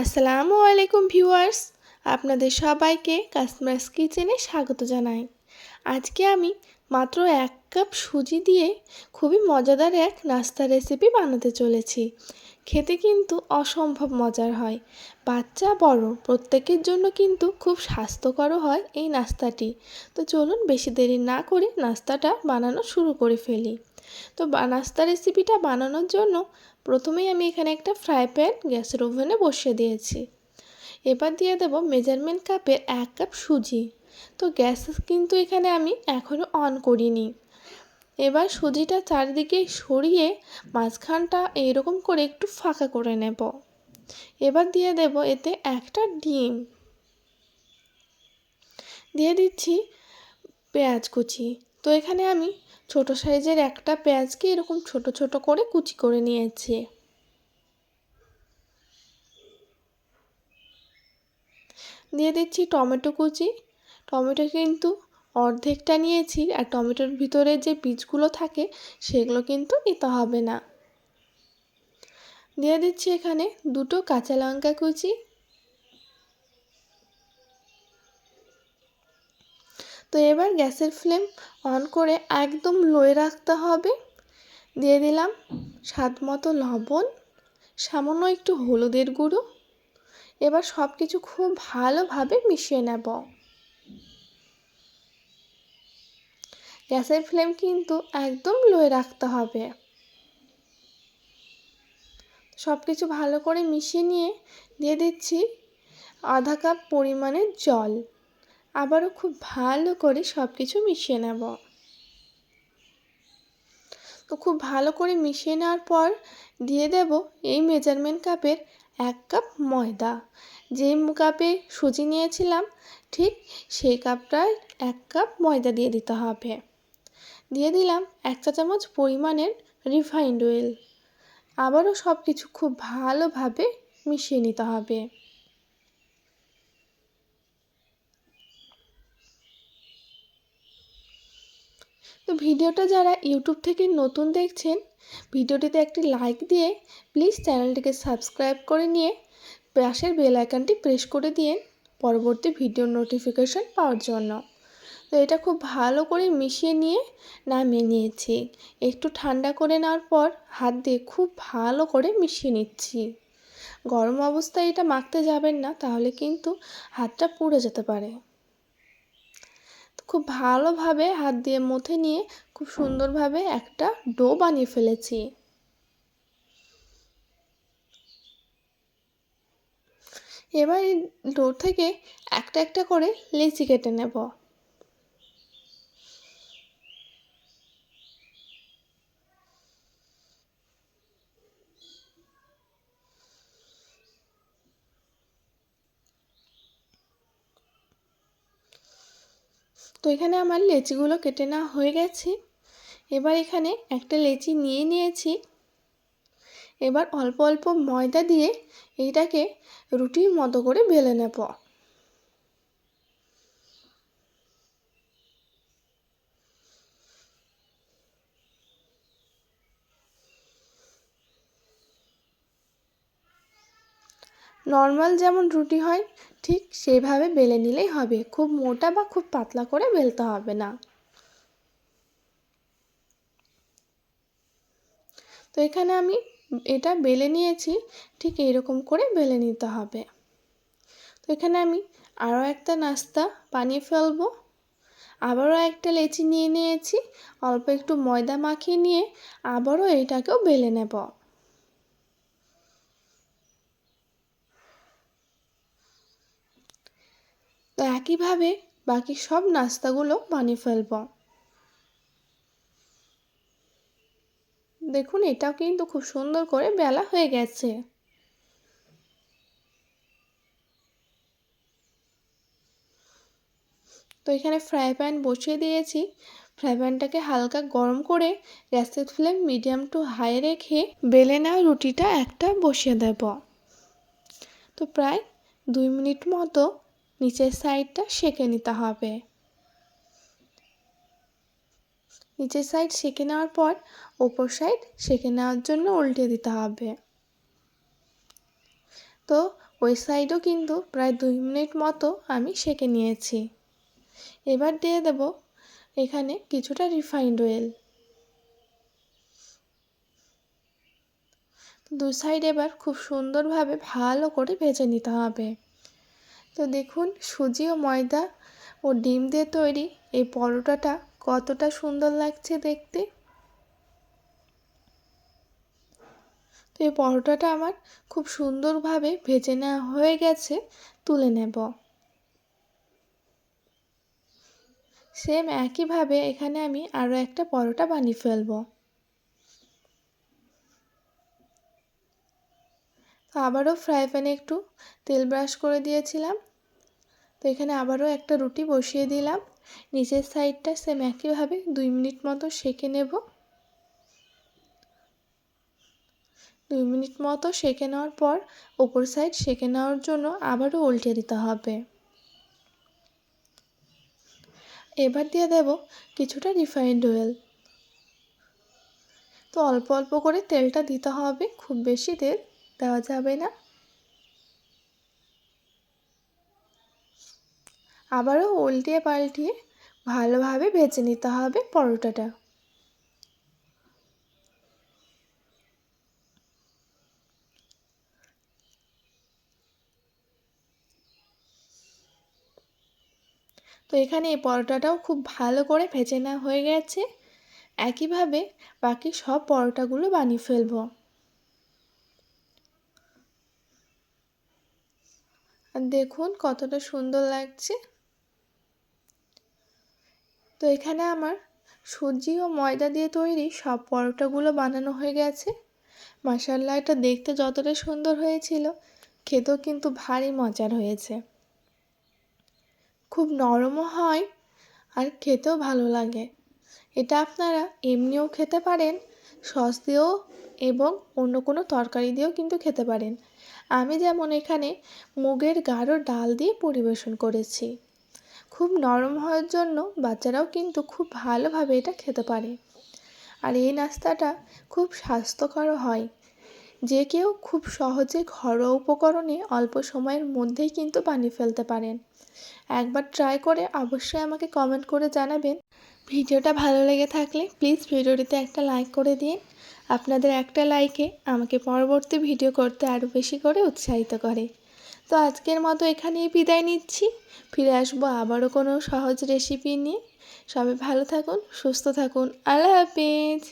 আসসালামু আলাইকুম ভিউয়ার্স, আপনাদের সবাইকে কাস্টমার্স কিচেনে স্বাগত জানাই। আজকে আমি মাত্র এক কাপ সুজি দিয়ে খুবই মজাদার এক নাস্তা রেসিপি বানাতে চলেছি। খেতে কিন্তু অসম্ভব মজার হয়। বাচ্চা, বড়, প্রত্যেকের জন্য কিন্তু খুব স্বাস্থ্যকরও হয় এই নাস্তাটি। তো চলুন বেশি দেরি না করে নাস্তাটা বানানো শুরু করে ফেলি। তো নাস্তা রেসিপিটা বানানোর জন্য প্রথমেই আমি এখানে একটা ফ্রাই প্যান গ্যাসের ওভেনে বসিয়ে দিয়েছি। এবার দিয়ে দেব মেজারমেন্ট কাপের এক কাপ সুজি। তো গ্যাস কিন্তু এখানে আমি এখনও অন করিনি। এবার সুজিটা চারিদিকে সরিয়ে মাঝখানটা এইরকম করে একটু ফাঁকা করে নেব। এবার দিয়ে দেব এতে একটা ডিম। দিয়ে দিচ্ছি পেঁয়াজ কুচি। তো এখানে আমি ছোট সাইজের একটা পেঁয়াজকে এরকম ছোট ছোট করে কুচি করে নিয়েছি। দিয়ে দিচ্ছি টমেটো কুচি। টমেটো কিন্তু অর্ধেকটা নিয়েছি আর টমেটোর ভিতরে যে বীজগুলো থাকে সেগুলো কিন্তু নিতে হবে না। দিয়ে দিচ্ছি এখানে দুটো কাঁচা লঙ্কা কুচি। তো এবার গ্যাসের ফ্লেম অন করে একদম লোয়ে রাখতে হবে। দিয়ে দিলাম স্বাদ মতো লবণ, সামান্য একটু হলুদের গুঁড়ো। এবার সব কিছু খুব ভালোভাবে মিশিয়ে নেব। গ্যাসের ফ্লেম কিন্তু একদম লোয়ে রাখতে হবে। সব কিছু ভালো করে মিশিয়ে নিয়ে দিয়ে দিচ্ছি আধা কাপ পরিমাণের জল। আবারও খুব ভালো করে সব কিছু মিশিয়ে নেব। তো খুব ভালো করে মিশিয়ে নেওয়ার পর দিয়ে দেব এই মেজারমেন্ট কাপের এক কাপ ময়দা। যে কাপে সুজি নিয়েছিলাম, ঠিক সেই কাপটায় এক কাপ ময়দা দিয়ে দিতে হবে। দিয়ে দিলাম এক চা চামচ পরিমাণের রিফাইন্ড অয়েল। আবারও সব কিছু খুব ভালোভাবে মিশিয়ে নিতে হবে। তো ভিডিওটা যারা ইউটিউব থেকে নতুন দেখছেন, ভিডিওটিতে একটি লাইক দিয়ে প্লিজ চ্যানেলটিকে সাবস্ক্রাইব করে নিয়ে পাশের বেল প্রেস করে দিয়ে পরবর্তী ভিডিও নোটিফিকেশান পাওয়ার জন্য। তো এটা খুব ভালো করে মিশিয়ে নিয়ে নামিয়ে নিয়েছি। একটু ঠান্ডা করে নেওয়ার পর হাত দিয়ে খুব ভালো করে মিশিয়ে নিচ্ছি। গরম অবস্থায় এটা মাখতে যাবেন না, তাহলে কিন্তু হাতটা পুড়ে যেতে পারে। খুব ভালোভাবে হাত দিয়ে মথে নিয়ে খুব সুন্দরভাবে একটা ডো বানিয়ে ফেলেছি। এবার এই ডো থেকে একটা একটা করে লেচি কেটে নেব। তো এখানে আমার লেচিগুলো কেটে নেওয়া হয়ে গেছে। এবার এখানে একটা লেচি নিয়ে নিয়েছি। এবার অল্প অল্প ময়দা দিয়ে এইটাকে রুটির মতো করে বেলে নেব। নর্মাল যেমন রুটি হয় ঠিক সেভাবে বেলে নিলেই হবে। খুব মোটা বা খুব পাতলা করে বেলতে হবে না। তো এখানে আমি এটা বেলে নিয়েছি, ঠিক এইরকম করে বেলে নিতে হবে। তো এখানে আমি আরও একটা নাস্তা বানিয়ে ফেলব। আবারও একটা লেচি নিয়ে নিয়েছি, অল্প একটু ময়দা মাখিয়ে নিয়ে আবারও এটাকেও বেলে নেব তো একইভাবে বাকি সব নাস্তাগুলো বানিয়ে ফেলব? দেখুন, এটাও কিন্তু খুব সুন্দর করে বেলা হয়ে গেছে। তো এখানে ফ্রাই প্যান বসিয়ে দিয়েছি। ফ্রাই প্যানটাকে হালকা গরম করে গ্যাসের ফ্লেম মিডিয়াম টু হাই রেখে বেলে নেওয়া রুটিটা একটা বসিয়ে দেব। তো প্রায় দুই মিনিট মতো নিচের সাইডটা সেঁকে নিতে হবে। নিচের সাইড সেঁকে নেওয়ার পর ওপর সাইড সেঁকে নেওয়ার জন্য উল্টে দিতে হবে। তো ওই সাইডও কিন্তু প্রায় দুই মিনিট মতো আমি সেঁকে নিয়েছি। এবার দিয়ে দেব এখানে কিছুটা রিফাইন্ড অয়েল। দু সাইড এবার খুব সুন্দরভাবে ভালো করে ভেজে নিতে হবে। তো দেখুন, সুজি ও ময়দা ও ডিম দিয়ে তৈরি এই পরোটাটা কতটা সুন্দর লাগছে দেখতে। তো এই পরোটাটা আমার খুব সুন্দরভাবে ভেজে নেওয়া হয়ে গেছে, তুলে নেব। সেম একইভাবে এখানে আমি আরও একটা পরোটা বানিয়ে ফেলব। তো আবারও ফ্রাই প্যানে একটু তেল ব্রাশ করে দিয়েছিলাম। তো এখানে আবারও একটা রুটি বসিয়ে দিলাম। নিচের সাইডটা সেম একইভাবে দুই মিনিট মতো সেঁকে নেব। দুই মিনিট মতো সেঁকে নেওয়ার পর ওপর সাইড সেঁকে নেওয়ার জন্য আবারও উল্টে দিতে হবে। এবার দিয়ে দেব কিছুটা রিফাইন্ড অয়েল তো অল্প অল্প করে তেলটা দিতে হবে, খুব বেশি তেল দেওয়া যাবে না। আবারও উল্টিয়ে পাল্টিয়ে ভালোভাবে ভেজে নিতে হবে পরোটাটা। তো এখানে এই পরোটাটাও খুব ভালো করে ভেজে নেওয়া হয়ে গেছে। একইভাবে বাকি সব পরোটাগুলো বানিয়ে ফেলব। দেখুন কতটা সুন্দর লাগছে। তো এখানে আমার সুজি ও ময়দা দিয়ে তৈরি সব পরোটাগুলো বানানো হয়ে গেছে। মাসাল্লা এটা দেখতে যতটা সুন্দর হয়েছিল, খেতেও কিন্তু ভারী মজার হয়েছে। খুব নরমও হয় আর খেতেও ভালো লাগে। এটা আপনারা এমনিও খেতে পারেন, সস দিয়েও এবং অন্য কোনো তরকারি দিয়েও কিন্তু খেতে পারেন। আমি যেমন এখানে মুগের গাঢ় ডাল দিয়ে পরিবেশন করেছি। খুব নরম হওয়ার জন্য বাচ্চারাও কিন্তু খুব ভালোভাবে এটা খেতে পারে। আর এই নাস্তাটা খুব স্বাস্থ্যকর হয়। যে কেউ খুব সহজে ঘরোয়া উপকরণে অল্প সময়ের মধ্যেই কিন্তু বানিয়ে ফেলতে পারেন। একবার ট্রাই করে অবশ্যই আমাকে কমেন্ট করে জানাবেন। ভিডিওটা ভালো লেগে থাকলে প্লিজ ভিডিওটিতে একটা লাইক করে দিন। আপনাদের একটা লাইকে আমাকে পরবর্তী ভিডিও করতে আরও বেশি করে উৎসাহিত করে। তো আজকের মতো এখানেই বিদায় নিচ্ছি। ফিরে আসব আবারও কোনো সহজ রেসিপি নিয়ে। সবাই ভালো থাকুন, সুস্থ থাকুন। আল্লাহ হাফিজ।